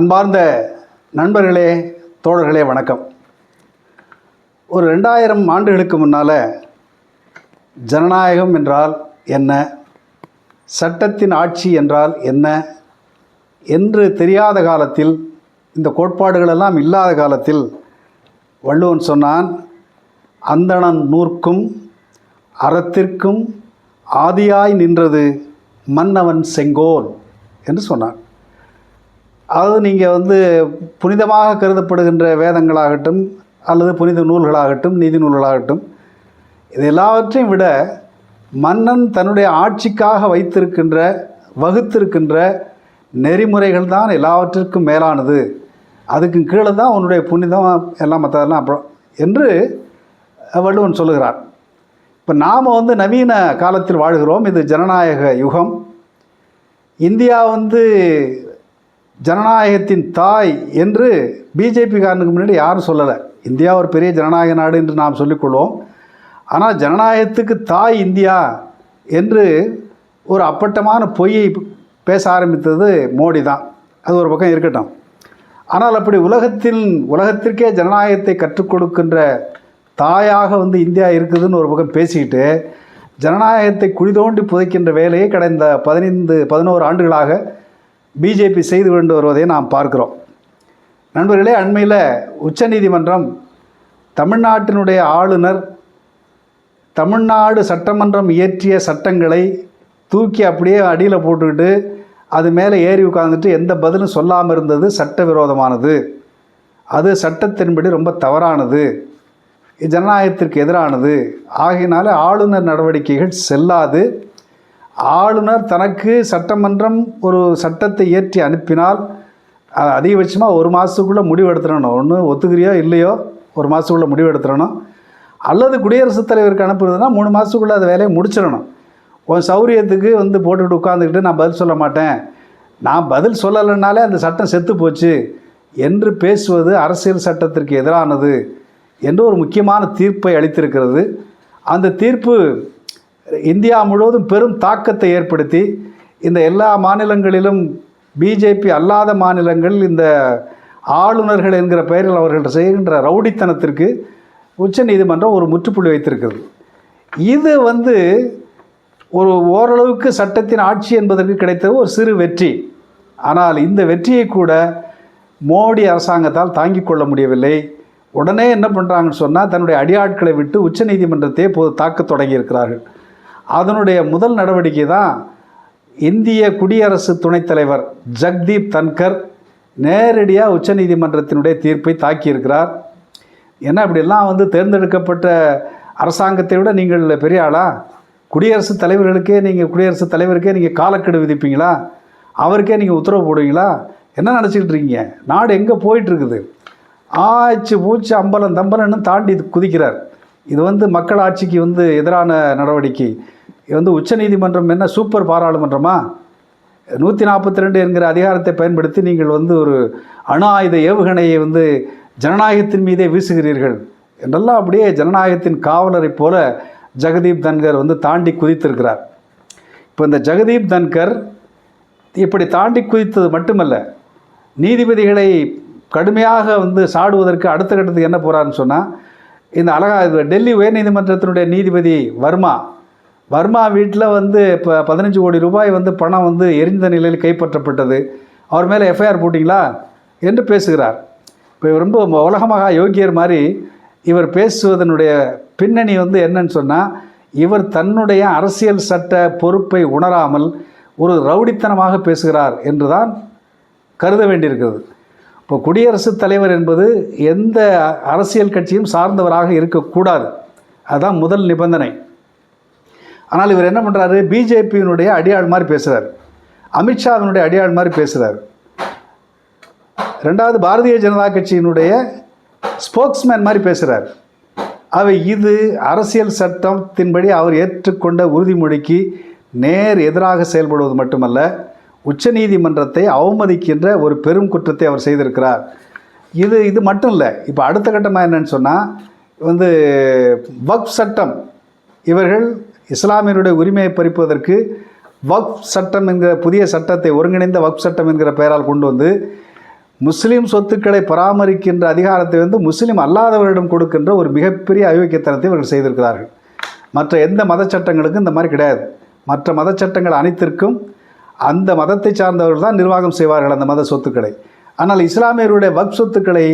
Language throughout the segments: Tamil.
அன்பார்ந்த நண்பர்களே தோழர்களே வணக்கம். ஒரு ரெண்டாயிரம் ஆண்டுகளுக்கு முன்னால் ஜனநாயகம் என்றால் என்ன? சட்டத்தின் ஆட்சி என்றால் என்ன? என்று தெரியாத காலத்தில் இந்த கோட்பாடுகளெல்லாம் இல்லாத காலத்தில் வள்ளுவன் சொன்னான் அந்தணன் நூற்கும் அறத்திற்கும் ஆதியாய் நின்றது மன்னவன் செங்கோல் என்று சொன்னான். அதாவது நீங்கள் வந்து புனிதமாக கருதப்படுகின்ற வேதங்களாகட்டும் அல்லது புனித நூல்களாகட்டும் நீதி நூல்களாகட்டும் இது எல்லாவற்றையும் விட மன்னன் தன்னுடைய ஆட்சிக்காக வைத்திருக்கின்ற வகுத்திருக்கின்ற நெறிமுறைகள் தான் எல்லாவற்றிற்கும் மேலானது. அதுக்கும் கீழே தான் உன்னுடைய புனிதம் எல்லாம் மற்றதெல்லாம் அப்புறம் என்று வள்ளுவன் சொல்லுகிறார். இப்போ நாம் வந்து நவீன காலத்தில் வாழ்கிறோம். இது ஜனநாயக யுகம். இந்தியா வந்து ஜனநாயகத்தின் தாய் என்று பிஜேபிக்காரனுக்கு முன்னாடி யாரும் சொல்லலை. இந்தியா ஒரு பெரிய ஜனநாயக நாடு என்று நாம் சொல்லிக்கொள்வோம். ஆனால் ஜனநாயகத்துக்கு தாய் இந்தியா என்று ஒரு அப்பட்டமான பொய்யை பேச ஆரம்பித்தது மோடி தான். அது ஒரு பக்கம் இருக்கட்டும். ஆனால் அப்படி உலகத்தில் உலகத்திற்கே ஜனநாயகத்தை கற்றுக் கொடுக்கின்ற தாயாக வந்து இந்தியா இருக்குதுன்னு ஒரு பக்கம் பேசிக்கிட்டு ஜனநாயகத்தை குழி தோண்டி புதைக்கின்ற வேலையை கடந்த பதினைந்து பதினோரு ஆண்டுகளாக பிஜேபி செய்து கொண்டு வருவதை நாம் பார்க்கிறோம். நண்பர்களே அண்மையில் உச்சநீதிமன்றம் தமிழ்நாட்டினுடைய ஆளுநர் தமிழ்நாடு சட்டமன்றம் இயற்றிய சட்டங்களை தூக்கி அப்படியே அடியில் போட்டுக்கிட்டு அது மேலே ஏறி உட்காந்துட்டு எந்த பதிலும் சொல்லாமல் இருந்தது சட்டவிரோதமானது. அது சட்டத்தின்படி ரொம்ப தவறானது. ஜனநாயகத்திற்கு எதிரானது. ஆகையினால ஆளுநர் நடவடிக்கைகள் செல்லாது. ஆளுநர் தனக்கு சட்டமன்றம் ஒரு சட்டத்தை இயற்றி அனுப்பினால் அதிகபட்சமாக ஒரு மாதத்துக்குள்ளே முடிவு எடுத்துடணும் ஒன்று ஒத்துக்கிறியோ இல்லையோ ஒரு மாதத்துக்குள்ளே முடிவு எடுத்துடணும் அல்லது குடியரசுத் தலைவருக்கு அனுப்புறதுனா மூணு மாதத்துக்குள்ளே அந்த வேலையை முடிச்சிடணும். உன் சௌரியத்துக்கு வந்து போட்டுக்கிட்டு உட்காந்துக்கிட்டு நான் பதில் சொல்ல மாட்டேன். நான் பதில் சொல்லலைனாலே அந்த சட்டம் செத்து போச்சு. என்று பேசுவது அரசியல் சட்டத்திற்கு எதிரானது என்று ஒரு முக்கியமான தீர்ப்பை அளித்திருக்கிறது. அந்த தீர்ப்பு இந்தியா முழுவதும் பெரும் தாக்கத்தை ஏற்படுத்தி இந்த எல்லா மாநிலங்களிலும் பிஜேபி அல்லாத மாநிலங்களில் இந்த ஆளுநர்கள் என்கிற பெயரில் அவர்கள் செய்கின்ற ரவுடித்தனத்திற்கு உச்சநீதிமன்றம் ஒரு முற்றுப்புள்ளி வைத்திருக்கிறது. இது வந்து ஒரு ஓரளவுக்கு சட்டத்தின் ஆட்சி என்பதற்கு கிடைத்த ஒரு சிறு வெற்றி. ஆனால் இந்த வெற்றியை கூட மோடி அரசாங்கத்தால் தாங்கிக் கொள்ள முடியவில்லை. உடனே என்ன பண்ணுறாங்கன்னு சொன்னால் தன்னுடைய அடியாட்களை விட்டு உச்சநீதிமன்றத்தை இப்போது தாக்க தொடங்கியிருக்கிறார்கள். அதனுடைய முதல் நடவடிக்கை தான் இந்திய குடியரசு துணைத் தலைவர் ஜக்தீப் தன்கர் நேரடியாக உச்சநீதிமன்றத்தினுடைய தீர்ப்பை தாக்கியிருக்கிறார். ஏன்னா இப்படியெல்லாம் வந்து தேர்ந்தெடுக்கப்பட்ட அரசாங்கத்தை விட நீங்கள் பெரிய ஆளா? குடியரசுத் தலைவர்களுக்கே நீங்கள் குடியரசுத் தலைவருக்கே நீங்கள் காலக்கெடு விதிப்பீங்களா? அவருக்கே நீங்கள் உத்தரவு போடுவீங்களா? என்ன நினச்சிக்கிட்டு இருக்கீங்க? நாடு எங்கே போயிட்டுருக்குது? ஆச்சு பூச்சி அம்பலம் தம்பலன்னு தாண்டி இது குதிக்கிறார். இது வந்து மக்கள் ஆட்சிக்கு வந்து எதிரான நடவடிக்கை. வந்து உச்சநீதிமன்றம் என்ன சூப்பர் பாராளுமன்றமா? நூற்றி நாற்பத்தி ரெண்டு என்கிற அதிகாரத்தை பயன்படுத்தி நீங்கள் வந்து ஒரு அணு ஆயுத ஏவுகணையை வந்து ஜனநாயகத்தின் மீதே வீசுகிறீர்கள் என்றெல்லாம் அப்படியே ஜனநாயகத்தின் காவலரைப் போல ஜெகதீப் தன்கர் வந்து தாண்டி குதித்திருக்கிறார். இப்போ இந்த ஜெகதீப் தன்கர் இப்படி தாண்டி குதித்தது மட்டுமல்ல நீதிபதிகளை கடுமையாக வந்து சாடுவதற்கு அடுத்த கட்டத்துக்கு என்ன போகிறாருன்னு சொன்னால் இந்த அழகா இது டெல்லி உயர்நீதிமன்றத்தினுடைய நீதிபதி வர்மா வர்மா வீட்டில் வந்து இப்போ பதினஞ்சு கோடி ரூபாய் வந்து பணம் வந்து எரிந்த நிலையில் கைப்பற்றப்பட்டது. அவர் மேலே எஃப்ஐஆர் போட்டிங்களா? என்று பேசுகிறார். இப்போ ரொம்ப உலகமாக யோக்கியர் மாதிரி இவர் பேசுவதனுடைய பின்னணி வந்து என்னன்னு சொன்னால் இவர் தன்னுடைய அரசியல் சட்ட பொறுப்பை உணராமல் ஒரு ரவுடித்தனமாக பேசுகிறார் என்று தான் கருத வேண்டியிருக்கிறது. இப்போ குடியரசுத் தலைவர் என்பது எந்த அரசியல் கட்சியும் சார்ந்தவராக இருக்கக்கூடாது. அதுதான் முதல் நிபந்தனை. ஆனால் இவர் என்ன பண்ணுறாரு பிஜேபியினுடைய அடியாள் மாதிரி பேசுகிறார் அமித்ஷாவினுடைய அடியாள் மாதிரி பேசுகிறார் ரெண்டாவது பாரதிய ஜனதா கட்சியினுடைய ஸ்போக்ஸ்மேன் மாதிரி பேசுகிறார் அவை இது அரசியல் சட்டத்தின்படி அவர் ஏற்றுக்கொண்ட உறுதிமொழிக்கு நேர் எதிராக செயல்படுவது மட்டுமல்ல உச்சநீதிமன்றத்தை அவமதிக்கின்ற ஒரு பெரும் குற்றத்தை அவர் செய்திருக்கிறார். இது இது மட்டும் இல்லை இப்போ அடுத்த கட்டமாக என்னன்னு சொன்னால் வந்து வக்ஃப் சட்டம் இவர்கள் இஸ்லாமியருடைய உரிமையை பறிப்பதற்கு வக்ஃப் சட்டம் என்கிற புதிய சட்டத்தை ஒருங்கிணைந்த வக்ஃப் சட்டம் என்கிற பெயரால் கொண்டு வந்து முஸ்லீம் சொத்துக்களை பராமரிக்கின்ற அதிகாரத்தை வந்து முஸ்லீம் அல்லாதவரிடம் கொடுக்கின்ற ஒரு மிகப்பெரிய அயோக்கியத்தனத்தை இவர்கள் செய்திருக்கிறார்கள். மற்ற எந்த மத சட்டங்களுக்கும் இந்த மாதிரி கிடையாது. மற்ற மத சட்டங்கள் அனைத்திற்கும் அந்த மதத்தை சார்ந்தவர்கள் தான் நிர்வாகம் செய்வார்கள் அந்த மத சொத்துக்களை. ஆனால் இஸ்லாமியருடைய வக் சொத்துக்களை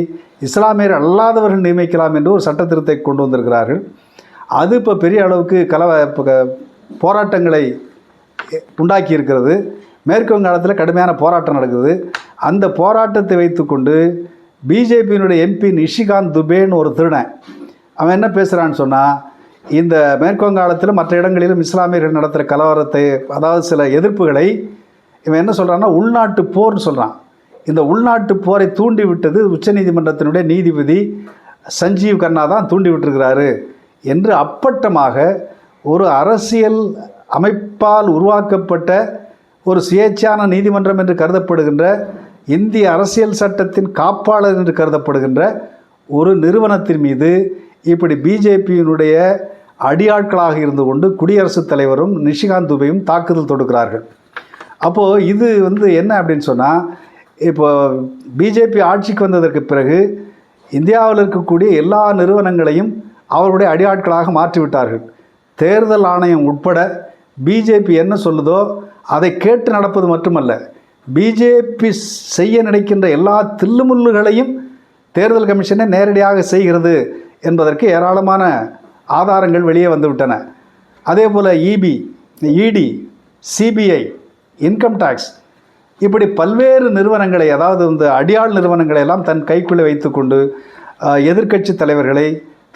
இஸ்லாமியர் அல்லாதவர்கள் நியமிக்கலாம் என்று ஒரு சட்டத்திருத்தத்தை கொண்டு வந்திருக்கிறார்கள். அது இப்போ பெரிய அளவுக்கு கலவ இப்போ போராட்டங்களை உண்டாக்கி இருக்கிறது மேற்கு வங்காளத்தில் கடுமையான போராட்டம் நடக்குது. அந்த போராட்டத்தை வைத்துக்கொண்டு பிஜேபியினுடைய எம்பி நிஷிகாந்த் துபேன்னு ஒரு திருடன் அவன் என்ன பேசுகிறான்னு சொன்னால் இந்த மேற்கு வங்காளத்தில் மற்ற இடங்களிலும் இஸ்லாமியர்கள் நடத்துகிற கலவரத்தை அதாவது சில எதிர்ப்புகளை இவன் என்ன சொல்கிறான்னா உள்நாட்டு போர்னு சொல்கிறான் இந்த உள்நாட்டு போரை தூண்டி விட்டது உச்சநீதிமன்றத்தினுடைய நீதிபதி சஞ்சீவ் கண்ணா தான் தூண்டி விட்டிருக்கிறாரு என்று அப்பட்டமாக ஒரு அரசியல் அமைப்பால் உருவாக்கப்பட்ட ஒரு சுயேட்சான நீதிமன்றம் என்று கருதப்படுகின்ற இந்திய அரசியல் சட்டத்தின் காப்பாளர் என்று கருதப்படுகின்ற ஒரு நிறுவனத்தின் மீது இப்படி பிஜேபியினுடைய அடியாட்களாக இருந்து கொண்டு குடியரசுத் தலைவரும் நிஷிகாந்த் துபையும் தாக்குதல் தொடுக்கிறார்கள். அப்போது இது வந்து என்ன அப்படின்னு சொன்னால் இப்போ பிஜேபி ஆட்சிக்கு வந்ததற்கு பிறகு இந்தியாவில் இருக்கக்கூடிய எல்லா நிறுவனங்களையும் அவர்களுடைய அடியாட்களாக மாற்றிவிட்டார்கள். தேர்தல் ஆணையம் உட்பட பிஜேபி என்ன சொல்லுதோ அதை கேட்டு நடப்பது மட்டுமல்ல. பிஜேபி செய்ய நினைக்கின்ற எல்லா தில்லுமுல்லுகளையும் தேர்தல் கமிஷனே நேரடியாக செய்கிறது என்பதற்கு ஏராளமான ஆதாரங்கள் வெளியே வந்துவிட்டன. அதே போல் இபி இடி சிபிஐ இன்கம் டேக்ஸ் இப்படி பல்வேறு நிறுவனங்களை அதாவது இந்த அடியாள் நிறுவனங்களை எல்லாம் தன் கைக்குள்ளே வைத்துக்கொண்டு எதிர்க்கட்சி தலைவர்களை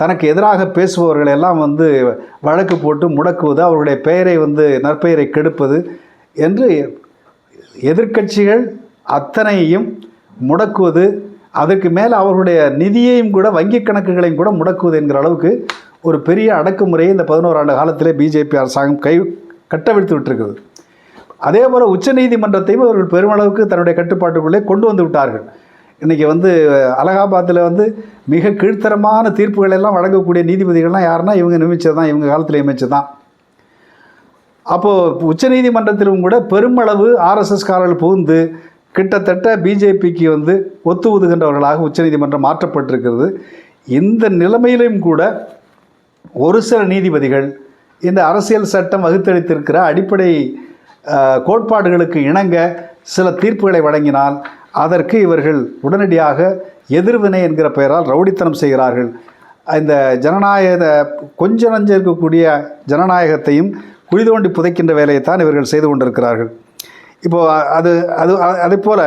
தனக்கு எதிராக பேசுபவர்களை எல்லாம் வந்து வழக்கு போட்டு முடக்குவது அவர்களுடைய பெயரை வந்து நற்பெயரை கெடுப்பது என்று எதிர்க்கட்சிகள் அத்தனையும் முடக்குவது அதற்கு மேலே அவர்களுடைய நிதியையும் கூட வங்கிக் கணக்குகளையும் கூட முடக்குவது என்கிற அளவுக்கு ஒரு பெரிய அடக்குமுறையை இந்த பதினோரு ஆண்டு காலத்திலே பிஜேபி அரசாங்கம் கை கட்டவிழ்த்து விட்டிருக்கிறது. அதே போல் உச்சநீதிமன்றத்தையும் அவர்கள் பெருமளவுக்கு தன்னுடைய கட்டுப்பாட்டுக்குள்ளே கொண்டு வந்து விட்டார்கள். இன்றைக்கி வந்து அலகாபாத்தில் வந்து மிக கீழ்த்தரமான தீர்ப்புகள் எல்லாம் வழங்கக்கூடிய நீதிபதிகள்லாம் யாருன்னா இவங்க நியமித்தது தான் இவங்க காலத்தில் நியமிச்சது தான் அப்போது உச்சநீதிமன்றத்திலும் கூட பெருமளவு ஆர்எஸ்எஸ்காரர்கள் புகுந்து கிட்டத்தட்ட பிஜேபிக்கு வந்து ஒத்து ஒதுகின்றவர்களாக உச்சநீதிமன்றம் மாற்றப்பட்டிருக்கிறது. இந்த நிலைமையிலும் கூட ஒரு சில நீதிபதிகள் இந்த அரசியல் சட்டம் வகுத்தளித்திருக்கிற அடிப்படை கோட்பாடுகளுக்கு இணங்க சில தீர்ப்புகளை வழங்கினால் அதற்கு இவர்கள் உடனடியாக எதிர்வினை என்கிற பெயரால் ரவுடித்தனம் செய்கிறார்கள். இந்த ஜனநாயக கொஞ்சம் நஞ்சம் இருக்கக்கூடிய ஜனநாயகத்தையும் குழி தோண்டி புதைக்கின்ற வேலையைத்தான் இவர்கள் செய்து கொண்டிருக்கிறார்கள். இப்போது அது அது அதே போல்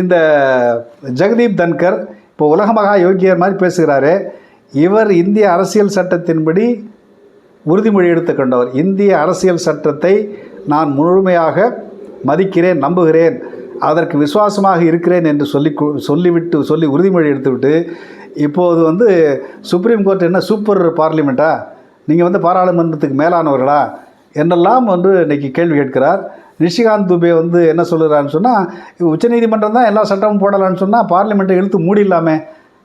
இந்த ஜெகதீப் தன்கர் இப்போ உலக மகா யோகியர் மாதிரி பேசுகிறாரு. இவர் இந்திய அரசியல் சட்டத்தின்படி உறுதிமொழி எடுத்துக்கொண்டவர் இந்திய அரசியல் சட்டத்தை நான் முழுமையாக மதிக்கிறேன் நம்புகிறேன். அதற்கு விசுவாசமாக இருக்கிறேன் என்று சொல்லி சொல்லிவிட்டு சொல்லி உறுதிமொழி எடுத்துவிட்டு இப்போது வந்து சுப்ரீம் கோர்ட் என்ன சூப்பர் பார்லிமெண்ட்டா நீங்கள் வந்து பாராளுமன்றத்துக்கு மேலானவர்களா? என்றெல்லாம் வந்து இன்றைக்கி கேள்வி கேட்கிறார்? நிஷிகாந்த் துபே வந்து என்ன சொல்கிறான்னு சொன்னால் உச்சநீதிமன்றம் தான் எல்லா சட்டமும் போடலான்னு சொன்னால் பார்லிமெண்ட்டை இழுத்து மூடிடலாமே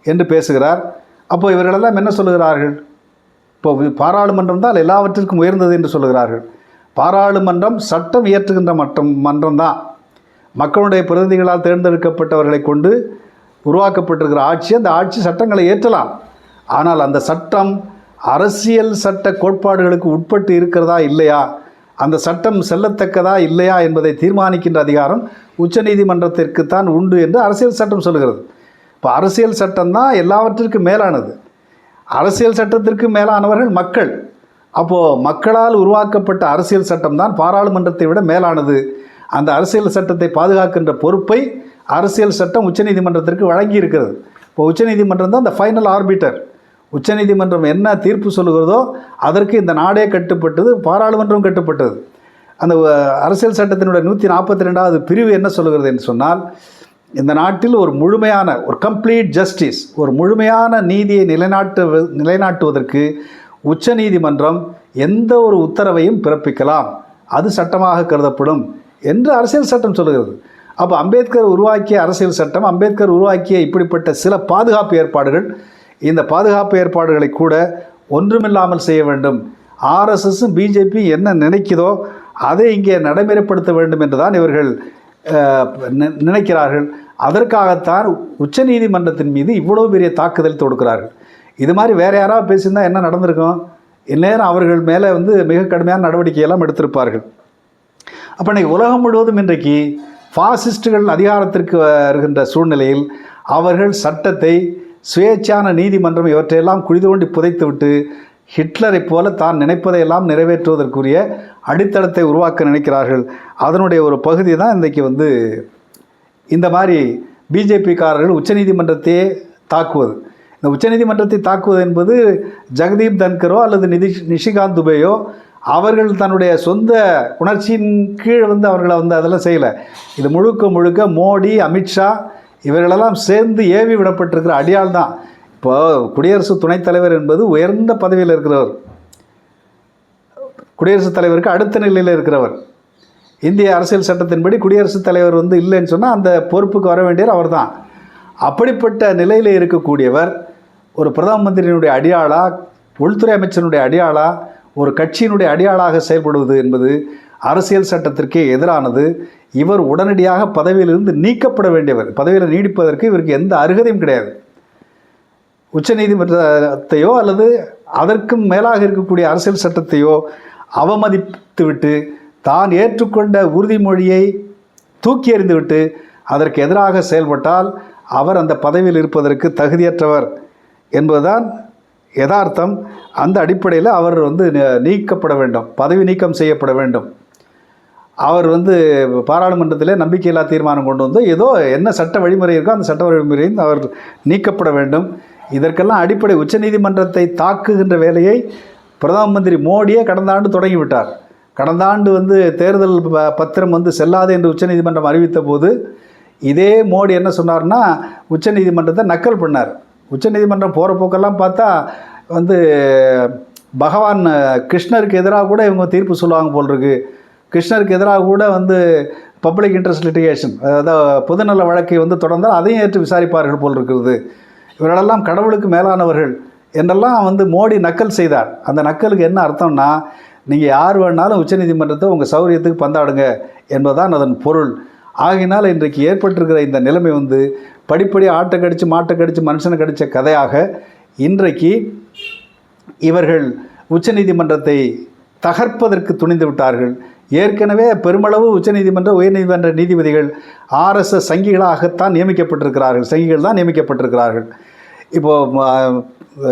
என்று பேசுகிறார். அப்போ இவர்களெல்லாம் என்ன சொல்லுகிறார்கள்? இப்போ பாராளுமன்றம் தான் எல்லாவற்றிற்கும் உயர்ந்தது என்று சொல்லுகிறார்கள். பாராளுமன்றம் சட்டம் இயற்றுகின்ற மட்டம் மன்றம் தான் மக்களுடைய பிரதிநிதிகளால் தேர்ந்தெடுக்கப்பட்டவர்களை கொண்டு உருவாக்கப்பட்டிருக்கிற ஆட்சி அந்த ஆட்சி சட்டங்களை ஏற்றலாம். ஆனால் அந்த சட்டம் அரசியல் சட்ட கோட்பாடுகளுக்கு உட்பட்டு இருக்கிறதா இல்லையா? அந்த சட்டம் செல்லத்தக்கதா இல்லையா என்பதை தீர்மானிக்கின்ற அதிகாரம் உச்சநீதிமன்றத்திற்கு தான் உண்டு என்று அரசியல் சட்டம் சொல்கிறது. இப்போ அரசியல் சட்டம் தான் எல்லாவற்றிற்கும் மேலானது. அரசியல் சட்டத்திற்கு மேலானவர்கள் மக்கள். அப்போது மக்களால் உருவாக்கப்பட்ட அரசியல் சட்டம் தான் பாராளுமன்றத்தை விட மேலானது. அந்த அரசியல் சட்டத்தை பாதுகாக்கின்ற பொறுப்பை அரசியல் சட்டம் உச்சநீதிமன்றத்திற்கு வழங்கி இருக்கிறது இப்போ உச்சநீதிமன்றம் தான் அந்த ஃபைனல் ஆர்பிட்டர் உச்சநீதிமன்றம் என்ன தீர்ப்பு சொல்லுகிறதோ அதற்கு இந்த நாடே கட்டுப்பட்டது பாராளுமன்றம் கட்டுப்பட்டது. அந்த அரசியல் சட்டத்தினுடைய நூற்றி நாற்பத்தி ரெண்டாவது பிரிவு என்ன சொல்லுகிறது என்று சொன்னால் இந்த நாட்டில் ஒரு முழுமையான ஒரு கம்ப்ளீட் ஜஸ்டிஸ் ஒரு முழுமையான நீதியை நிலைநாட்டு நிலைநாட்டுவதற்கு உச்சநீதிமன்றம் எந்த ஒரு உத்தரவையும் பிறப்பிக்கலாம். அது சட்டமாக கருதப்படும். என்று அரசியல் சட்டம் சொல்லுகிறது. அப்போ அம்பேத்கர் உருவாக்கிய அரசியல் சட்டம் அம்பேத்கர் உருவாக்கிய இப்படிப்பட்ட சில பாதுகாப்பு ஏற்பாடுகள் இந்த பாதுகாப்பு ஏற்பாடுகளை கூட ஒன்றுமில்லாமல் செய்ய வேண்டும். ஆர்எஸ்எஸும் பிஜேபி என்ன நினைக்குதோ அதை இங்கே நடைமுறைப்படுத்த வேண்டும் என்று தான் இவர்கள் நி- நினைக்கிறார்கள். அதற்காகத்தான் உச்சநீதிமன்றத்தின் மீது இவ்வளோ பெரிய தாக்குதல் தொடுக்கிறார்கள். இது மாதிரி வேறு யாராவது பேசியிருந்தால் என்ன நடந்திருக்கும்? இந்நேரம் அவர்கள் மேலே வந்து மிக கடுமையான நடவடிக்கையெல்லாம் எடுத்திருப்பார்கள். அப்போ உலகம் முழுவதும் இன்றைக்கு ஃபாசிஸ்டுகள் அதிகாரத்திற்கு வருகின்ற சூழ்நிலையில் அவர்கள் சட்டத்தை சுயேட்சான நீதிமன்றம் இவற்றையெல்லாம் குழி தோண்டி புதைத்துவிட்டு ஹிட்லரைப் போல தான் நினைப்பதையெல்லாம் நிறைவேற்றுவதற்குரிய அடித்தளத்தை உருவாக்க நினைக்கிறார்கள். அதனுடைய ஒரு பகுதி தான் இன்றைக்கு வந்து இந்த மாதிரி பிஜேபிக்காரர்கள் உச்சநீதிமன்றத்தையே தாக்குவது. இந்த உச்சநீதிமன்றத்தை தாக்குவது என்பது ஜெகதீப் தன்கரோ அல்லது நிதி நிஷிகாந்த் துபேயோ அவர்கள் தன்னுடைய சொந்த உணர்ச்சியின் கீழ் வந்து அவர்களை வந்து அதெல்லாம் செய்யலை. இது முழுக்க முழுக்க மோடி அமித்ஷா இவர்களெல்லாம் சேர்ந்து ஏவி விடப்பட்டிருக்கிற அடியால் தான். இப்போ குடியரசு துணைத் தலைவர் என்பது உயர்ந்த பதவியில் இருக்கிறவர். குடியரசுத் தலைவருக்கு அடுத்த நிலையில் இருக்கிறவர். இந்திய அரசியல் சட்டத்தின்படி குடியரசுத் தலைவர் வந்து இல்லைன்னு சொன்னால் அந்த பொறுப்புக்கு வர வேண்டியவர் அவர்தான். அப்படிப்பட்ட நிலையில் இருக்கக்கூடியவர் ஒரு பிரதம மந்திரியினுடைய அடியாளா உள்துறை அமைச்சனுடைய அடியாளா ஒரு கட்சியினுடைய அடியாளாக செயல்படுவது என்பது அரசியல் சட்டத்திற்கே எதிரானது. இவர் உடனடியாக பதவியிலிருந்து நீக்கப்பட வேண்டியவர். பதவியில் நீடிப்பதற்கு இவருக்கு எந்த அருகதையும் கிடையாது. உச்சநீதிமன்றத்தையோ அல்லது அதற்கும் மேலாக இருக்கக்கூடிய அரசியல் சட்டத்தையோ அவமதித்துவிட்டு தான் ஏற்றுக்கொண்ட உறுதிமொழியை தூக்கி எறிந்துவிட்டு அதற்கு எதிராக செயல்பட்டால் அவர் அந்த பதவியில் இருப்பதற்கு தகுதியற்றவர் என்பதுதான் யதார்த்தம் அந்த அடிப்படையில் அவர் வந்து நீக்கப்பட வேண்டும் பதவி நீக்கம் செய்யப்பட வேண்டும். அவர் வந்து பாராளுமன்றத்திலே நம்பிக்கையில்லா தீர்மானம் கொண்டு வந்து ஏதோ என்ன சட்ட வழிமுறை இருக்கோ அந்த சட்ட வழிமுறையும் அவர் நீக்கப்பட வேண்டும். இதற்கெல்லாம் அடிப்படை உச்சநீதிமன்றத்தை தாக்குகின்ற வேலையை பிரதம மந்திரி மோடியே கடந்த ஆண்டு தொடங்கிவிட்டார். கடந்த ஆண்டு வந்து தேர்தல் ப- பத்திரம் வந்து செல்லாது என்று உச்சநீதிமன்றம் அறிவித்த போது இதே மோடி என்ன சொன்னார்னா உச்சநீதிமன்றத்தை நக்கல் பண்ணார். உச்சநீதிமன்றம் போகிற போக்கெல்லாம் பார்த்தா வந்து பகவான் கிருஷ்ணருக்கு எதிராக கூட இவங்க தீர்ப்பு சொல்லுவாங்க போல் இருக்கு கிருஷ்ணருக்கு எதிராக கூட வந்து பப்ளிக் இன்ட்ரெஸ்ட் லிட்டிகேஷன் அதாவது பொதுநல வழக்கை வந்து தொடர்ந்தால் அதையும் ஏற்று விசாரிப்பார்கள் போல் இருக்கிறது இவர்களெல்லாம் கடவுளுக்கு மேலானவர்கள் என்றெல்லாம் வந்து மோடி நக்கல் செய்தார். அந்த நக்கலுக்கு என்ன அர்த்தம்னா நீங்கள் யார் வேணாலும் உச்சநீதிமன்றத்தை உங்கள் சௌரியத்துக்கு பந்தாடுங்க என்பதுதான் அதன் பொருள். ஆகையினால் இன்றைக்கு ஏற்பட்டிருக்கிற இந்த நிலைமை வந்து படிப்படி ஆட்டை கடித்து மாட்டை கடித்து மனுஷனை கடித்த கதையாக இன்றைக்கு இவர்கள் உச்சநீதிமன்றத்தை தகர்ப்பதற்கு துணிந்து விட்டார்கள். ஏற்கனவே பெருமளவு உச்சநீதிமன்ற உயர்நீதிமன்ற நீதிபதிகள் ஆர்எஸ்எஸ் சங்கிகளாகத்தான் நியமிக்கப்பட்டிருக்கிறார்கள். சங்கிகள் தான் நியமிக்கப்பட்டிருக்கிறார்கள். இப்போது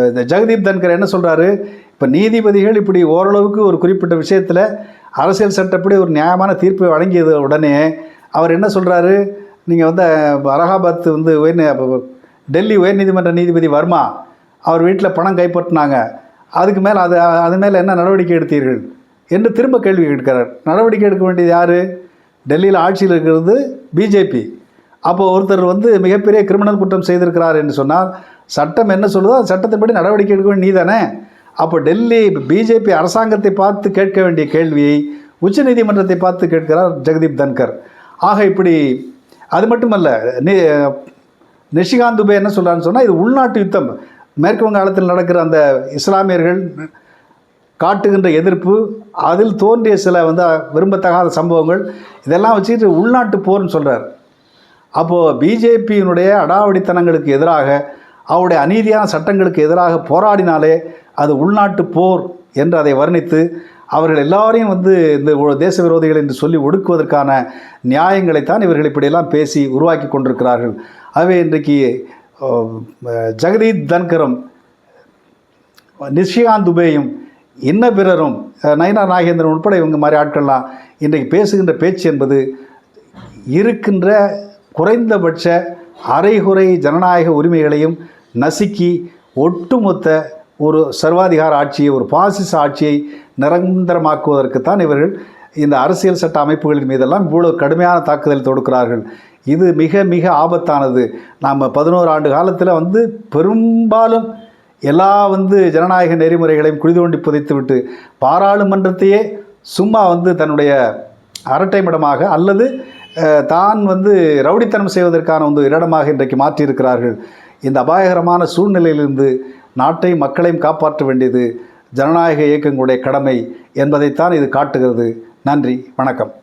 இந்த ஜெகதீப் தன்கர் என்ன சொல்கிறாரு இப்போ நீதிபதிகள் இப்படி ஓரளவுக்கு ஒரு குறிப்பிட்ட விஷயத்தில் அரசியல் சட்டப்படி ஒரு நியாயமான தீர்ப்பை வழங்கியது உடனே அவர் என்ன சொல்கிறாரு நீங்கள் வந்து அலகாபாத் வந்து உயர் டெல்லி உயர்நீதிமன்ற நீதிபதி வர்மா அவர் வீட்டில் பணம் கைப்பற்றினாங்க. அதுக்கு மேலே அது அது மேலே என்ன நடவடிக்கை எடுத்தீர்கள்? என்று திரும்ப கேள்வி கேட்கிறார். நடவடிக்கை எடுக்க வேண்டியது யார்? டெல்லியில் ஆட்சியில் இருக்கிறது பிஜேபி. அப்போ ஒருத்தர் வந்து மிகப்பெரிய கிரிமினல் குற்றம் செய்திருக்கிறார் என்று சொன்னால் சட்டம் என்ன சொல்லுதோ அது சட்டத்தின்படி நடவடிக்கை எடுக்க வேண்டிய நீ தானே அப்போ டெல்லி பிஜேபி அரசாங்கத்தை பார்த்து கேட்க வேண்டிய கேள்வியை உச்சநீதிமன்றத்தை பார்த்து கேட்கிறார் ஜெகதீப் தன்கர். ஆக இப்படி அது மட்டுமல்ல நி நிஷிகாந்த் துபே என்ன சொல்கிறான்னு சொன்னால் இது உள்நாட்டு யுத்தம். மேற்கு வங்காளத்தில் நடக்கிற அந்த இஸ்லாமியர்கள் காட்டுகின்ற எதிர்ப்பு அதில் தோன்றிய சில வந்து விரும்பத்தகாத சம்பவங்கள் இதெல்லாம் வச்சுக்கிட்டு உள்நாட்டு போர்னு சொல்கிறார் அப்போது பிஜேபியினுடைய அடாவடித்தனங்களுக்கு எதிராக அவருடைய அநீதியான சட்டங்களுக்கு எதிராக போராடினாலே அது உள்நாட்டு போர் என்று அதை வர்ணித்து அவர்கள் எல்லாரையும் வந்து இந்த தேச விரோதிகள் என்று சொல்லி ஒடுக்குவதற்கான நியாயங்களைத்தான் இவர்கள் இப்படியெல்லாம் பேசி உருவாக்கி கொண்டிருக்கிறார்கள். ஆகவே இன்றைக்கு ஜெகதீத் ஜெகதீப் தன்கரும் நிஷிகாந்த் துபேயும் இன்ன பிறரும் நயனா நாகேந்திரன் உட்பட இவங்க மாதிரி ஆட்கள்லாம் இன்றைக்கு பேசுகின்ற பேச்சு என்பது இருக்கின்ற குறைந்தபட்ச அரைகுறை ஜனநாயக உரிமைகளையும் நசுக்கி ஒட்டுமொத்த ஒரு சர்வாதிகார ஆட்சியை ஒரு பாசிச ஆட்சியை நிரந்தரமாக்குவதற்குத்தான் இவர்கள் இந்த அரசியல் சட்ட அமைப்புகளின் மீதெல்லாம் இவ்வளோ கடுமையான தாக்குதல் தொடுக்கிறார்கள். இது மிக மிக ஆபத்தானது. நாம் பதினோரு ஆண்டு காலத்தில் வந்து பெரும்பாலும் எல்லா வந்து ஜனநாயக நெறிமுறைகளையும் குழிதோண்டி புதைத்துவிட்டு பாராளுமன்றத்தையே சும்மா வந்து தன்னுடைய அரட்டைமிடமாக அல்லது தான் வந்து ரவுடித்தனம் செய்வதற்கான வந்து இடமாக இன்றைக்கு மாற்றியிருக்கிறார்கள். இந்த அபாயகரமான சூழ்நிலையிலிருந்து நாட்டையும் மக்களையும் காப்பாற்ற வேண்டியது ஜனநாயக இயக்கங்களுடைய கடமை என்பதைத்தான் இது காட்டுகிறது. நன்றி வணக்கம்.